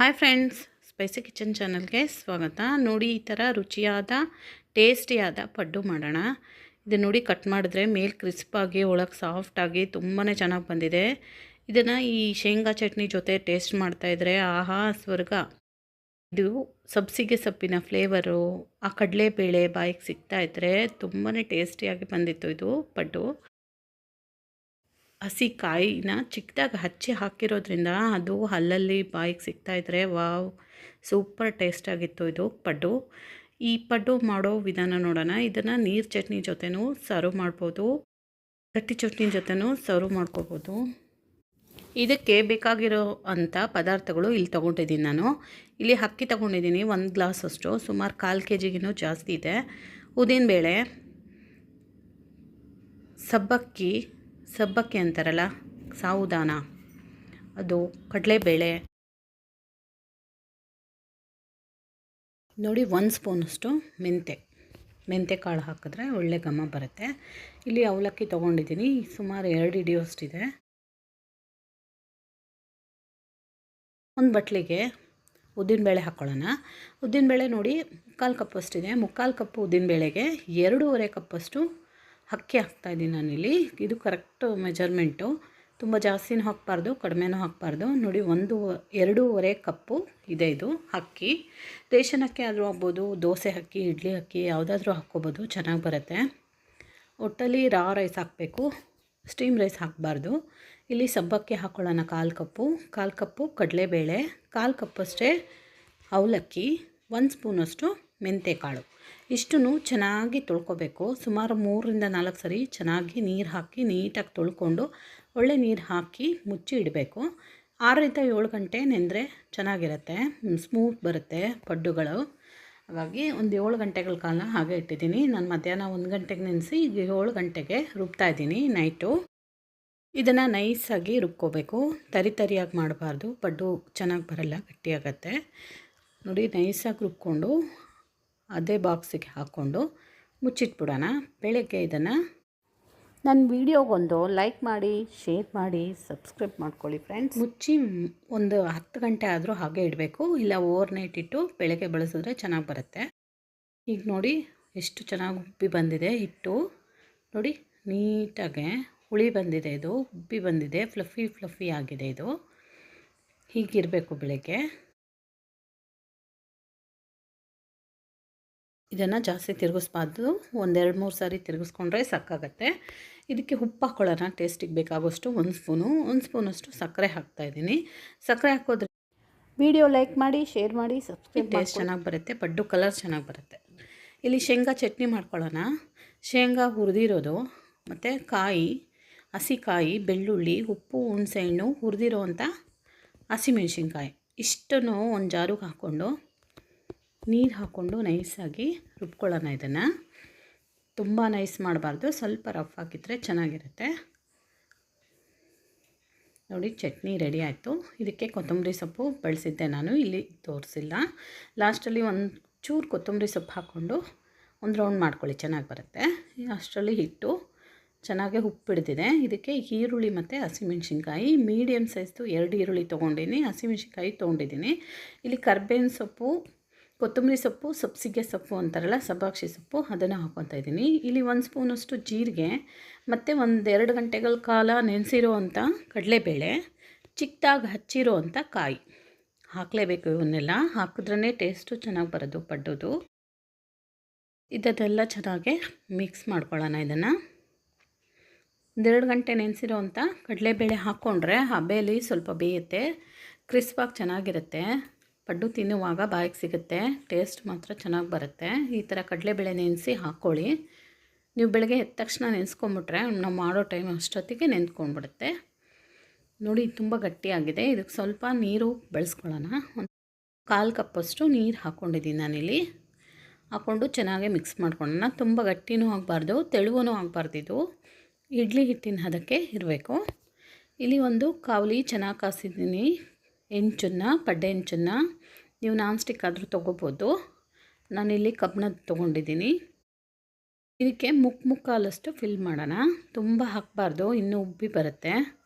Hi friends spicy kitchen ಚಾನಲ್ಗೆ ಸ್ವಾಗತ. ನೋಡಿ ಈ ಥರ ರುಚಿಯಾದ ಟೇಸ್ಟಿಯಾದ ಪಡ್ಡು ಮಾಡೋಣ. ಇದು ನೋಡಿ ಕಟ್ ಮಾಡಿದ್ರೆ ಮೇಲೆ ಕ್ರಿಸ್ಪಾಗಿ ಒಳಗೆ ಸಾಫ್ಟಾಗಿ ತುಂಬಾ ಚೆನ್ನಾಗಿ ಬಂದಿದೆ. ಇದನ್ನು ಈ ಶೇಂಗಾ ಚಟ್ನಿ ಜೊತೆ ಟೇಸ್ಟ್ ಮಾಡ್ತಾಯಿದ್ರೆ ಆಹಾ ಸ್ವರ್ಗ. ಇದು ಸಬ್ಸಿಗೆ ಸೊಪ್ಪಿನ ಫ್ಲೇವರು ಆ ಕಡಲೆಬೇಳೆ ಬಾಯಿಗೆ ಸಿಗ್ತಾಯಿದ್ರೆ ತುಂಬಾ ಟೇಸ್ಟಿಯಾಗಿ ಬಂದಿತ್ತು ಇದು ಪಡ್ಡು. ಹಸಿ ಕಾಯಿನ ಚಿಕ್ಕದಾಗಿ ಹಚ್ಚಿ ಹಾಕಿರೋದ್ರಿಂದ ಅದು ಹಲ್ಲಲ್ಲಿ ಬಾಯಿಗೆ ಸಿಗ್ತಾಯಿದ್ರೆ ವಾವ್, ಸೂಪರ್ ಟೇಸ್ಟಾಗಿತ್ತು ಇದು ಪಡ್ಡು. ಈ ಪಡ್ಡು ಮಾಡೋ ವಿಧಾನ ನೋಡೋಣ. ಇದನ್ನು ನೀರು ಚಟ್ನಿ ಜೊತೆನೂ ಸರ್ವ್ ಮಾಡ್ಬೋದು. ಗಟ್ಟಿ ಚಟ್ನಿ ಜೊತೆನೂ ಸರ್ವ್ ಮಾಡ್ಕೋಬೋದು. ಇದಕ್ಕೆ ಬೇಕಾಗಿರೋ ಅಂಥ ಪದಾರ್ಥಗಳು ಇಲ್ಲಿ ತೊಗೊಂಡಿದ್ದೀನಿ ನಾನು. ಇಲ್ಲಿ ಅಕ್ಕಿ ತೊಗೊಂಡಿದ್ದೀನಿ ಒಂದು ಗ್ಲಾಸಷ್ಟು. ಸುಮಾರು ಕಾಲು ಕೆ ಜಿಗಿನೂ ಜಾಸ್ತಿ ಇದೆ. ಉದ್ದಿನಬೇಳೆ, ಸಬ್ಬಕ್ಕಿ ಸಬ್ಬಕ್ಕಿ ಅಂತಾರಲ್ಲ, ಸಾವುದಾನ. ಅದು ಕಡಲೆಬೇಳೆ. ನೋಡಿ, ಒಂದು ಸ್ಪೂನಷ್ಟು ಮೆಂತೆ ಮೆಂತೆ ಕಾಳು ಹಾಕಿದ್ರೆ ಒಳ್ಳೆ ಘಮ ಬರುತ್ತೆ. ಇಲ್ಲಿ ಅವಲಕ್ಕಿ ತೊಗೊಂಡಿದ್ದೀನಿ, ಸುಮಾರು ಎರಡು ಹಿಡಿಯೋಷ್ಟಿದೆ. ಒಂದು ಬಟ್ಲಿಗೆ ಉದ್ದಿನಬೇಳೆ ಹಾಕ್ಕೊಳ್ಳೋಣ ಉದ್ದಿನಬೇಳೆ ನೋಡಿ ಮುಕ್ಕಾಲು ಕಪ್ಪಷ್ಟಿದೆ. ಮುಕ್ಕಾಲು ಕಪ್ಪು ಉದ್ದಿನಬೇಳೆಗೆ ಎರಡೂವರೆ ಕಪ್ಪಷ್ಟು ಅಕ್ಕಿ ಹಾಕ್ತಾಯಿದ್ದೀನಿ ನಾನಿಲ್ಲಿ. ಇದು ಕರೆಕ್ಟ್ ಮೆಜರ್ಮೆಂಟು ತುಂಬ ಜಾಸ್ತಿನೂ ಹಾಕಬಾರ್ದು, ಕಡಿಮೆನೂ ಹಾಕಬಾರ್ದು. ನೋಡಿ, ಒಂದು, ಎರಡೂವರೆ ಕಪ್ಪು ಇದೆ ಇದು ಅಕ್ಕಿ ರೇಷನ್ ಅಕ್ಕಿ ಆದರೂ ಆಗ್ಬೋದು ದೋಸೆ ಅಕ್ಕಿ ಇಡ್ಲಿ ಅಕ್ಕಿ ಯಾವುದಾದ್ರೂ ಹಾಕ್ಕೋಬೋದು, ಚೆನ್ನಾಗಿ ಬರುತ್ತೆ. ಒಟ್ಟಲ್ಲಿ ರಾ ರೈಸ್ ಹಾಕಬೇಕು ಸ್ಟೀಮ್ ರೈಸ್ ಹಾಕಬಾರ್ದು. ಇಲ್ಲಿ ಸಬ್ಬಕ್ಕಿ ಹಾಕ್ಕೊಳ್ಳೋಣ ಕಾಲು ಕಪ್ಪು. ಕಾಲು ಕಪ್ಪು ಕಡಲೆಬೇಳೆ, ಕಾಲು ಕಪ್ಪಷ್ಟೇ ಅವಲಕ್ಕಿ, ಒಂದು ಸ್ಪೂನಷ್ಟು ಮೆಂತೆಕಾಳು. ಇಷ್ಟನ್ನು ಚೆನ್ನಾಗಿ ತೊಳ್ಕೊಬೇಕು. ಸುಮಾರು ಮೂರರಿಂದ ನಾಲ್ಕು ಸರಿ ಚೆನ್ನಾಗಿ ನೀರು ಹಾಕಿ ನೀಟಾಗಿ ತೊಳ್ಕೊಂಡು ಒಳ್ಳೆ ನೀರು ಹಾಕಿ ಮುಚ್ಚಿ ಇಡಬೇಕು. ಆರರಿಂದ ಏಳು ಗಂಟೆ ನೆಂದರೆ ಚೆನ್ನಾಗಿರುತ್ತೆ. ಸ್ಮೂತ್ ಬರುತ್ತೆ ಪಡ್ಡುಗಳು. ಹಾಗಾಗಿ ಒಂದು ಏಳು ಗಂಟೆಗಳ ಕಾಲ ಹಾಗೆ ಇಟ್ಟಿದ್ದೀನಿ. ನಾನು ಮಧ್ಯಾಹ್ನ ಒಂದು ಗಂಟೆಗೆ ನೆನೆಸಿ ಈಗ ಏಳು ಗಂಟೆಗೆ ರುಬ್ತಾ ಇದ್ದೀನಿ ನೈಟು. ಇದನ್ನು ನೈಸಾಗಿ ರುಬ್ಕೋಬೇಕು. ತರಿ ತರಿಯಾಗಿ ಮಾಡಬಾರ್ದು. ಪಡ್ಡು ಚೆನ್ನಾಗಿ ಬರಲ್ಲ, ಗಟ್ಟಿಯಾಗತ್ತೆ. ನೋಡಿ, ನೈಸಾಗಿ ರುಬ್ಕೊಂಡು ಅದೇ ಬಾಕ್ಸಿಗೆ ಹಾಕ್ಕೊಂಡು ಮುಚ್ಚಿಟ್ಬಿಡೋಣ. ಬೆಳಗ್ಗೆ ಇದನ್ನು ನನ್ನ ವೀಡಿಯೋಗೊಂದು ಲೈಕ್ ಮಾಡಿ ಶೇರ್ ಮಾಡಿ ಸಬ್ಸ್ಕ್ರೈಬ್ ಮಾಡ್ಕೊಳ್ಳಿ ಫ್ರೆಂಡ್ಸ್. ಮುಚ್ಚಿ ಒಂದು ಹತ್ತು ಗಂಟೆ ಆದರೂ ಹಾಗೆ ಇಡಬೇಕು. ಇಲ್ಲ ಓವರ್ ನೈಟ್ ಇಟ್ಟು ಬೆಳಗ್ಗೆ ಬಳಸಿದ್ರೆ ಚೆನ್ನಾಗಿ ಬರುತ್ತೆ. ಈಗ ನೋಡಿ ಎಷ್ಟು ಚೆನ್ನಾಗಿ ಉಬ್ಬಿ ಬಂದಿದೆ ಹಿಟ್ಟು. ನೋಡಿ ನೀಟಾಗೆ ಹುಳಿ ಬಂದಿದೆ ಇದು ಉಬ್ಬಿ ಬಂದಿದೆ ಫ್ಲಫಿ ಫ್ಲಫಿ ಆಗಿದೆ ಇದು. ಹೀಗಿರಬೇಕು ಬೆಳಗ್ಗೆ. ಇದನ್ನು ಜಾಸ್ತಿ ತಿರುಗಿಸ್ಬಾರ್ದು. ಒಂದೆರಡು ಮೂರು ಸಾರಿ ತಿರುಗಿಸ್ಕೊಂಡ್ರೆ ಸಾಕಾಗತ್ತೆ. ಇದಕ್ಕೆ ಉಪ್ಪು ಹಾಕ್ಕೊಳ್ಳೋಣ ಟೇಸ್ಟಿಗೆ ಬೇಕಾಗೋಷ್ಟು ಒಂದು ಸ್ಪೂನು. ಒಂದು ಸ್ಪೂನಷ್ಟು ಸಕ್ಕರೆ ಹಾಕ್ತಾಯಿದ್ದೀನಿ ಸಕ್ಕರೆ ಹಾಕೋದ್ರೆ ವಿಡಿಯೋ ಲೈಕ್ ಮಾಡಿ ಶೇರ್ ಮಾಡಿ ಸಬ್ಸ್ಕ್ರೈಬ್ ಟೇಸ್ಟ್ ಚೆನ್ನಾಗಿ ಬರುತ್ತೆ. ಪಡ್ಡು ಕಲರ್ ಚೆನ್ನಾಗಿ ಬರುತ್ತೆ. ಇಲ್ಲಿ ಶೇಂಗಾ ಚಟ್ನಿ ಮಾಡ್ಕೊಳ್ಳೋಣ. ಶೇಂಗಾ ಹುರಿದಿರೋದು ಮತ್ತು ಕಾಯಿ ಹಸಿಕಾಯಿ ಬೆಳ್ಳುಳ್ಳಿ ಉಪ್ಪು ಹುಣಸೆಹಣ್ಣು ಹುರಿದಿರೋ ಅಂಥ ಹಸಿಮೆಣ್ಸಿನ್ಕಾಯಿ. ಇಷ್ಟನ್ನು ಒಂದು ಜಾರಿಗೆ ಹಾಕ್ಕೊಂಡು ನೀರು ಹಾಕ್ಕೊಂಡು ನೈಸಾಗಿ ರುಬ್ಕೊಳ್ಳೋಣ ಇದನ್ನು. ತುಂಬ ನೈಸ್ ಮಾಡಬಾರ್ದು, ಸ್ವಲ್ಪ ರಫ್ ಹಾಕಿದರೆ ಚೆನ್ನಾಗಿರುತ್ತೆ. ನೋಡಿ, ಚಟ್ನಿ ರೆಡಿ ಆಯಿತು. ಇದಕ್ಕೆ ಕೊತ್ತಂಬರಿ ಸೊಪ್ಪು ಬಳಸಿದ್ದೆ ನಾನು, ಇಲ್ಲಿ ತೋರಿಸಿಲ್ಲ. ಲಾಸ್ಟಲ್ಲಿ ಒಂದು ಚೂರು ಕೊತ್ತಂಬರಿ ಸೊಪ್ಪು ಹಾಕ್ಕೊಂಡು ಒಂದು ರೌಂಡ್ ಮಾಡ್ಕೊಳ್ಳಿ, ಚೆನ್ನಾಗಿ ಬರುತ್ತೆ. ಅಷ್ಟರಲ್ಲಿ ಹಿಟ್ಟು, ಚೆನ್ನಾಗಿ ಉಪ್ಪಿಡ್ದಿದೆ ಇದಕ್ಕೆ ಈರುಳ್ಳಿ ಮತ್ತು ಹಸಿಮೆಣ್ಸಿನ್ಕಾಯಿ ಮೀಡಿಯಮ್ ಸೈಜ್ದು ಎರಡು ಈರುಳ್ಳಿ ತೊಗೊಂಡಿನಿ, ಹಸಿಮೆಣ್ಸಿನ್ಕಾಯಿ ತೊಗೊಂಡಿದ್ದೀನಿ ಇಲ್ಲಿ ಕರ್ಬೇವಿನ ಸೊಪ್ಪು ಕೊತ್ತಂಬರಿ ಸೊಪ್ಪು, ಸಬ್ಸಿಗೆ ಸೊಪ್ಪು ಅಂತಾರಲ್ಲ, ಸಬ್ಬಾಕ್ಷಿ ಸೊಪ್ಪು, ಅದನ್ನು ಹಾಕ್ಕೊತಾ ಇದ್ದೀನಿ. ಇಲ್ಲಿ ಒಂದು ಸ್ಪೂನಷ್ಟು ಜೀರಿಗೆ, ಮತ್ತು ಒಂದು ಎರಡು ಗಂಟೆಗಳ ಕಾಲ ನೆನೆಸಿರೋ ಅಂಥ ಕಡಲೆಬೇಳೆ ಚಿಕ್ಕದಾಗಿ ಹಚ್ಚಿರೋ ಅಂಥ ಕಾಯಿ. ಹಾಕಲೇಬೇಕು ಇವನ್ನೆಲ್ಲ. ಹಾಕಿದ್ರೇ ಟೇಸ್ಟು ಚೆನ್ನಾಗಿ ಬರೋದು, ಪಡ್ಡೋದು. ಇದನ್ನೆಲ್ಲ ಚೆನ್ನಾಗಿ ಮಿಕ್ಸ್ ಮಾಡ್ಕೊಳ್ಳೋಣ ಇದನ್ನು. ಒಂದೆರಡು ಗಂಟೆ ನೆನೆಸಿರೋ ಅಂಥ ಕಡಲೆಬೇಳೆ ಹಾಕ್ಕೊಂಡ್ರೆ ಹಬೆಯಲ್ಲಿ ಸ್ವಲ್ಪ ಬೇಯುತ್ತೆ ಕ್ರಿಸ್ಪಾಗಿ ಚೆನ್ನಾಗಿರುತ್ತೆ. ಪಡ್ಡು ತಿನ್ನುವಾಗ ಬಾಯಿಗೆ ಸಿಗುತ್ತೆ. ಟೇಸ್ಟ್ ಮಾತ್ರ ಚೆನ್ನಾಗಿ ಬರುತ್ತೆ. ಈ ಥರ ಕಡಲೆಬೇಳೆ ನೆನೆಸಿ ಹಾಕ್ಕೊಳ್ಳಿ ನೀವು ಬೆಳಗ್ಗೆ ಎದ್ದ ತಕ್ಷಣ ನೆನೆಸ್ಕೊಂಬಿಟ್ರೆ ನಾವು ಮಾಡೋ ಟೈಮ್ ಅಷ್ಟೊತ್ತಿಗೆ ನೆನ್ಕೊಂಡ್ಬಿಡುತ್ತೆ ನೋಡಿ, ತುಂಬ ಗಟ್ಟಿಯಾಗಿದೆ. ಇದಕ್ಕೆ ಸ್ವಲ್ಪ ನೀರು ಬೆಳೆಸ್ಕೊಳ್ಳೋಣ. ಒಂದು ಕಾಲು ಕಪ್ಪಷ್ಟು ನೀರು ಹಾಕ್ಕೊಂಡಿದ್ದೀನಿ ನಾನಿಲ್ಲಿ. ಹಾಕ್ಕೊಂಡು ಚೆನ್ನಾಗಿ ಮಿಕ್ಸ್ ಮಾಡ್ಕೊಳ್ಳೋಣ. ತುಂಬ ಗಟ್ಟಿನೂ ಆಗಬಾರ್ದು ತೆಳುವೂ ಆಗಬಾರ್ದು ಇಡ್ಲಿ ಹಿಟ್ಟಿನ ಹದಕ್ಕೆ ಇರಬೇಕು. ಇಲ್ಲಿ ಒಂದು ಕಾವಲಿ ಚೆನ್ನಾಗಿ ಕಾಸಿದ್ದೀನಿ. ಹೆಂಚನ್ನು, ಪಡ್ಡೆ ಹೆಂಚನ್ನು, ನೀವು ನಾನ್ ಸ್ಟಿಕ್ ಆದರೂ ತೊಗೋಬೋದು. ನಾನಿಲ್ಲಿ ಕಬ್ಬಿಣದ ತೊಗೊಂಡಿದ್ದೀನಿ. ಇದಕ್ಕೆ ಮುಕ್ ಮುಕ್ಕಾಲಷ್ಟು ಫಿಲ್ ಮಾಡೋಣ. ತುಂಬ ಹಾಕಬಾರ್ದು, ಇನ್ನೂ ಉಬ್ಬಿ ಬರುತ್ತೆ.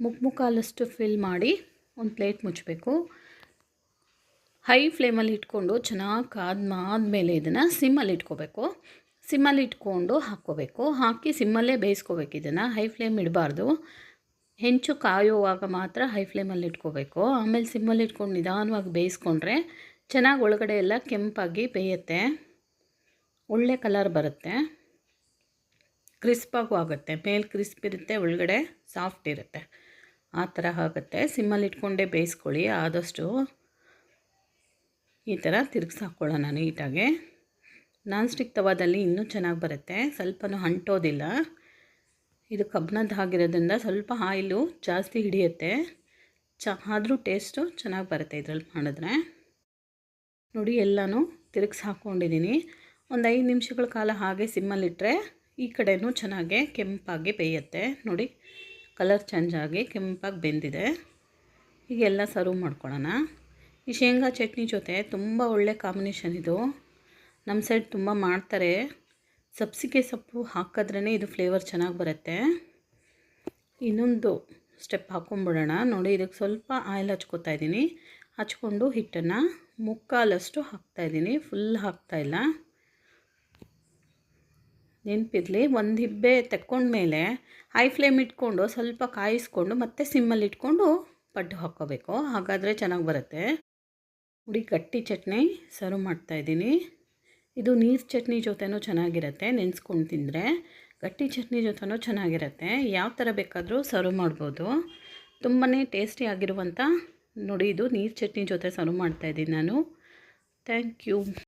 ಮುಕ್ ಮುಕ್ಕಾಲಷ್ಟು ಫಿಲ್ ಮಾಡಿ ಒಂದು ಪ್ಲೇಟ್ ಮುಚ್ಚಬೇಕು. ಹೈ ಫ್ಲೇಮಲ್ಲಿ ಇಟ್ಕೊಂಡು ಚೆನ್ನಾಗಿ ಕಾದ್ಮಾದ್ಮೇಲೆ ಇದನ್ನು ಸಿಮ್ಮಲ್ಲಿ ಇಟ್ಕೋಬೇಕು. ಸಿಮ್ಮಲ್ಲಿ ಇಟ್ಕೊಂಡು ಹಾಕ್ಕೋಬೇಕು. ಹಾಕಿ ಸಿಮ್ಮಲ್ಲೇ ಬೇಯಿಸ್ಕೋಬೇಕು ಇದನ್ನು. ಹೈ ಫ್ಲೇಮ್ ಇಡಬಾರ್ದು. ಹೆಂಚು ಕಾಯುವಾಗ ಮಾತ್ರ ಹೈ ಫ್ಲೇಮಲ್ಲಿ ಇಟ್ಕೋಬೇಕು. ಆಮೇಲೆ ಸಿಮ್ಮಲ್ಲಿ ಇಟ್ಕೊಂಡು ನಿಧಾನವಾಗಿ ಬೇಯಿಸ್ಕೊಂಡ್ರೆ ಚೆನ್ನಾಗಿ ಒಳಗಡೆ ಎಲ್ಲ ಕೆಂಪಾಗಿ ಬೇಯುತ್ತೆ. ಒಳ್ಳೆ ಕಲರ್ ಬರುತ್ತೆ. ಕ್ರಿಸ್ಪಾಗೂ ಆಗುತ್ತೆ. ಮೇಲೆ ಕ್ರಿಸ್ಪ್ ಇರುತ್ತೆ, ಒಳಗಡೆ ಸಾಫ್ಟ್ ಇರುತ್ತೆ. ಆ ಥರ ಆಗುತ್ತೆ. ಸಿಮ್ಮಲ್ಲಿ ಇಟ್ಕೊಂಡೇ ಬೇಯಿಸ್ಕೊಳ್ಳಿ. ಆದಷ್ಟು ಈ ಥರ ತಿರುಗಿಸಿ ಹಾಕ್ಕೊಳ್ಳೋಣ ನೀಟಾಗಿ ನಾನ್ ಸ್ಟಿಕ್ ತವಾದಲ್ಲಿ ಇನ್ನೂ ಚೆನ್ನಾಗಿ ಬರುತ್ತೆ. ಸ್ವಲ್ಪನೂ ಅಂಟೋದಿಲ್ಲ ಇದು ಕಬ್ಬಿಣದ ಆಗಿರೋದ್ರಿಂದ ಸ್ವಲ್ಪ ಆಯಿಲು ಜಾಸ್ತಿ ಹಿಡಿಯುತ್ತೆ. ಚ, ಆದರೂ ಟೇಸ್ಟು ಚೆನ್ನಾಗಿ ಬರುತ್ತೆ ಇದರಲ್ಲಿ ಮಾಡಿದ್ರೆ. ನೋಡಿ, ಎಲ್ಲನೂ ತಿರುಗಿಸಿ ಹಾಕ್ಕೊಂಡಿದ್ದೀನಿ ಒಂದು ಐದು ನಿಮಿಷಗಳ ಕಾಲ ಹಾಗೆ ಸಿಮ್ಮಲ್ಲಿಟ್ಟರೆ ಈ ಕಡೆಯೂ ಚೆನ್ನಾಗೆ ಕೆಂಪಾಗಿ ಬೇಯುತ್ತೆ. ನೋಡಿ, ಕಲರ್ ಚೇಂಜ್ ಆಗಿ ಕೆಂಪಾಗಿ ಬೆಂದಿದೆ. ಹೀಗೆಲ್ಲ ಸರ್ವ್ ಮಾಡ್ಕೊಳ್ಳೋಣ. ಈ ಶೇಂಗಾ ಚಟ್ನಿ ಜೊತೆ ತುಂಬ ಒಳ್ಳೆ ಕಾಂಬಿನೇಷನ್ ಇದು. ನಮ್ಮ ಸೈಡ್ ತುಂಬ ಮಾಡ್ತಾರೆ. ಸಬ್ಸಿಗೆ ಸೊಪ್ಪು ಹಾಕಿದ್ರೇ ಇದು ಫ್ಲೇವರ್ ಚೆನ್ನಾಗಿ ಬರುತ್ತೆ. ಇನ್ನೊಂದು ಸ್ಟೆಪ್ ಹಾಕ್ಕೊಂಬಿಡೋಣ ನೋಡಿ, ಇದಕ್ಕೆ ಸ್ವಲ್ಪ ಆಯಿಲ್ ಹಚ್ಕೋತಾ ಇದ್ದೀನಿ. ಹಚ್ಕೊಂಡು ಹಿಟ್ಟನ್ನು ಮುಕ್ಕಾಲಷ್ಟು ಹಾಕ್ತಾಯಿದ್ದೀನಿ ಫುಲ್ ಹಾಕ್ತಾಯಿಲ್ಲ ನೆನಪಿರಲಿ, ಒಂದು ಹಿಬ್ಬೆ ತೆಕ್ಕೊಂಡ್ಮೇಲೆ ಹೈ ಫ್ಲೇಮ್ ಇಟ್ಕೊಂಡು ಸ್ವಲ್ಪ ಕಾಯಿಸ್ಕೊಂಡು ಮತ್ತೆ ಸಿಮ್ಮಲ್ಲಿ ಇಟ್ಕೊಂಡು ಪಡ್ಡು ಹಾಕ್ಕೋಬೇಕು. ಹಾಗಾದರೆ ಚೆನ್ನಾಗಿ ಬರುತ್ತೆ. ಹುಡಿ ಗಟ್ಟಿ ಚಟ್ನಿ ಸರ್ವ್ ಮಾಡ್ತಾಯಿದ್ದೀನಿ ಇದು ನೀರು ಚಟ್ನಿ ಜೊತೆನೂ ಚೆನ್ನಾಗಿರುತ್ತೆ, ನೆನೆಸ್ಕೊಂಡು ತಿಂದರೆ. ಗಟ್ಟಿ ಚಟ್ನಿ ಜೊತೆನೂ ಚೆನ್ನಾಗಿರುತ್ತೆ. ಯಾವ ಥರ ಬೇಕಾದರೂ ಸರ್ವ್ ಮಾಡ್ಬೋದು. ತುಂಬಾ ಟೇಸ್ಟಿ ಆಗಿರುವಂಥ ನೋಡಿ ಇದು ನೀರು ಚಟ್ನಿ ಜೊತೆ ಸರ್ವ್ ಮಾಡ್ತಾಯಿದ್ದೀನಿ ನಾನು. Thank you.